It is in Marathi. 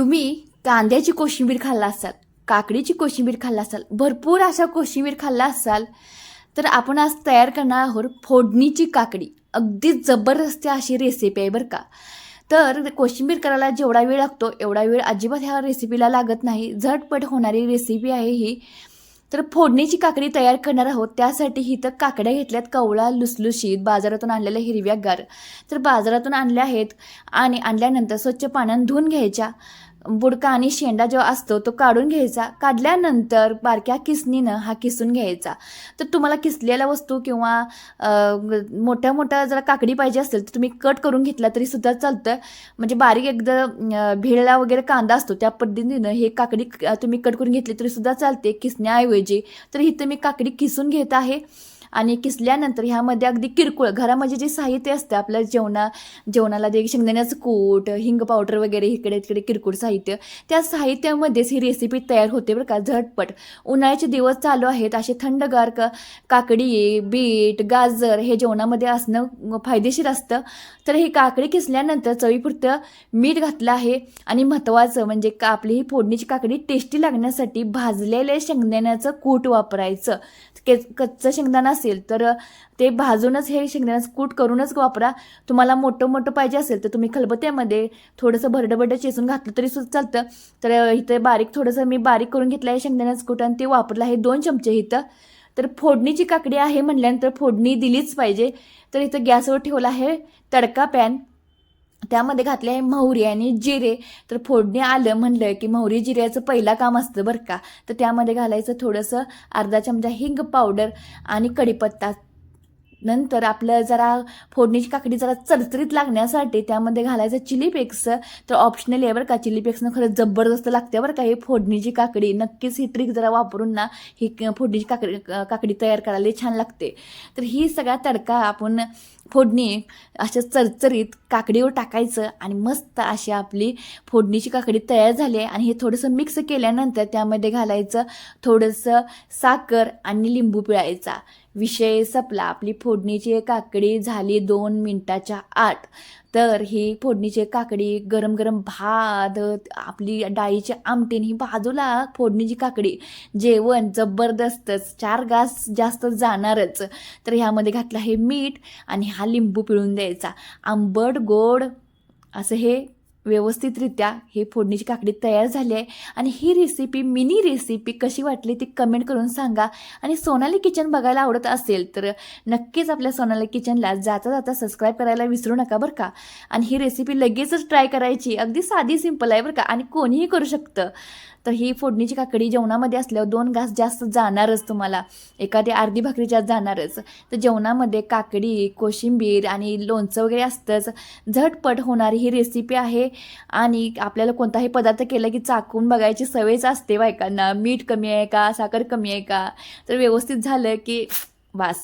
तुम्ही कांद्याची कोशिंबीर खाल्ला असाल काकडीची कोशिंबीर खाल्ला असाल भरपूर अशा कोशिंबीर खाल्ला असाल तर आपण आज तयार करणार आहोत फोडणीची काकडी. अगदी जबरदस्त अशी रेसिपी आहे बरं का. तर कोशिंबीर करायला जेवढा वेळ लागतो एवढा वेळ अजिबात ह्या रेसिपीला लागत नाही. झटपट होणारी रेसिपी आहे ही. तर फोडणीची काकडी तयार करणार आहोत. त्यासाठी ही तर काकड्या घेतल्यात कवळा लुसलुशीत बाजारातून आणलेल्या हिरव्यागार. तर बाजारातून आणल्या आहेत आणि आणल्यानंतर स्वच्छ पाण्यानं धुवून घ्यायच्या. बुडका आणि शेंडा जो असतो तो काढून घ्यायचा. काढल्यानंतर बारक्या किसनीनं हा किसून घ्यायचा. तर तुम्हाला किसलेल्या वस्तू किंवा मोठ्या मोठ्या जरा काकडी पाहिजे असेल तर तुम्ही कट करून घेतला तरी सुद्धा चालतं म्हणजे बारीक एकदा अ, भिळला वगैरे कांदा असतो त्या पद्धतीनं हे काकडी तुम्ही कट करून घेतली तरी सुद्धा चालते किसण्याऐवजी. तर इथं मी काकडी किसून घेत आहे. आणि किसल्यानंतर ह्यामध्ये अगदी किरकोळ घरामध्ये जे साहित्य असतं आपल्या जेवणा जेवणाला जे शेंगदाण्याचं कूट हिंग पावडर वगैरे इकडे तिकडे किरकोळ साहित्य त्या साहित्यामध्येच ही रेसिपी तयार होते बरं का झटपट. उन्हाळ्याचे दिवस चालू आहेत असे थंडगार काकडी बीट गाजर हे जेवणामध्ये असणं फायदेशीर असतं. तर ही काकडी किसल्यानंतर चवीपुरतं मीठ घातलं आहे आणि महत्त्वाचं म्हणजे का आपली ही फोडणीची काकडी टेस्टी लागण्यासाठी भाजलेल्या शेंगदाण्याचं कूट वापरायचं. कच्चं शेंगदाणा असेल तर ते भाजूनच हे शेंगदाण्याचं कूट करूनच वापरा. तुम्हाला मोठं मोठं पाहिजे असेल तर तुम्ही खलबत्यामध्ये थोडंसं भरडं चेसून घातलं तरी सुद्धा चालतं. तर इथं बारीक थोडंसं मी बारीक करून घेतलं आहे शेंगदाण्याचं कूट आणि ते वापरलं आहे दोन चमचे इथं. तर फोडणीची काकडी आहे म्हटल्यानंतर फोडणी दिलीच पाहिजे. तर इथं गॅसवर ठेवला आहे तडका पॅन. त्यामध्ये घातले आहे मोहरी आणि जिरे. तर फोडणी आलं म्हणलं की मोहरी जिऱ्याचं पहिला काम असतं बरं का. तर त्यामध्ये घालायचं थोडंसं अर्धा चमचा हिंग पावडर आणि कढीपत्ता. नंतर आपलं जरा फोडणीची काकडी जरा चरचरीत लागण्यासाठी त्यामध्ये घालायचं चिली पेक्स तर ऑप्शनल आहे बरं का चिली पेक्सनं खरंच जबरदस्त लागते बरं का हे फोडणीची काकडी. नक्कीच ही ट्रिक जरा वापरून ना ही क- फोडणीची काकडी काकडी तयार करायला छान लागते. तर ही सगळा तडका आपण फोडणी अशा चरचरीत काकडीवर टाकायचं आणि मस्त अशी आपली फोडणीची काकडी तयार झाली आहे. आणि हे थोडंसं मिक्स केल्यानंतर त्यामध्ये घालायचं थोडंसं साखर आणि लिंबू पिळायचा. विषय संपला. आपली फोडणीची काकडी झाली दोन मिनटाच्या आत. तर ही फोडणीची काकडी गरम गरम भात आपली डाळीची आमटीन ही बाजूला फोडणीची काकडी. जेवण जबरदस्तच चार घास जास्त जाणारच. तर ह्यामध्ये घातलं हे मीठ आणि हा लिंबू पिळून द्यायचा. आंबट गोड असं हे व्यवस्थितरित्या ही फोडणीची काकडी तयार झाली आहे. आणि ही रेसिपी मिनी रेसिपी कशी वाटली ती कमेंट करून सांगा. आणि सोनाली किचन बघायला आवडत असेल तर नक्कीच आपल्या सोनाली किचनला जाता जाता सबस्क्राईब करायला विसरू नका बरं का. आणि ही रेसिपी लगेचच ट्राय करायची. अगदी साधी सिंपल आहे बरं का. आणि कोणीही करू शकतं. तर ही फोडणीची काकडी जेवणामध्ये असल्यावर दोन घास जास्त जाणारच तुम्हाला. एखादी अर्धी भाकरी जास्त जाणारच. तर जेवणामध्ये काकडी कोशिंबीर आणि लोणचं वगैरे असतंच. झटपट होणारी ही रेसिपी आहे. आणि आपल्याला कोणताही पदार्थ केला की चाकून बघायची सवयच असते बायकांना. मीठ कमी आहे का? साखर कमी आहे का? तर व्यवस्थित झालं की वास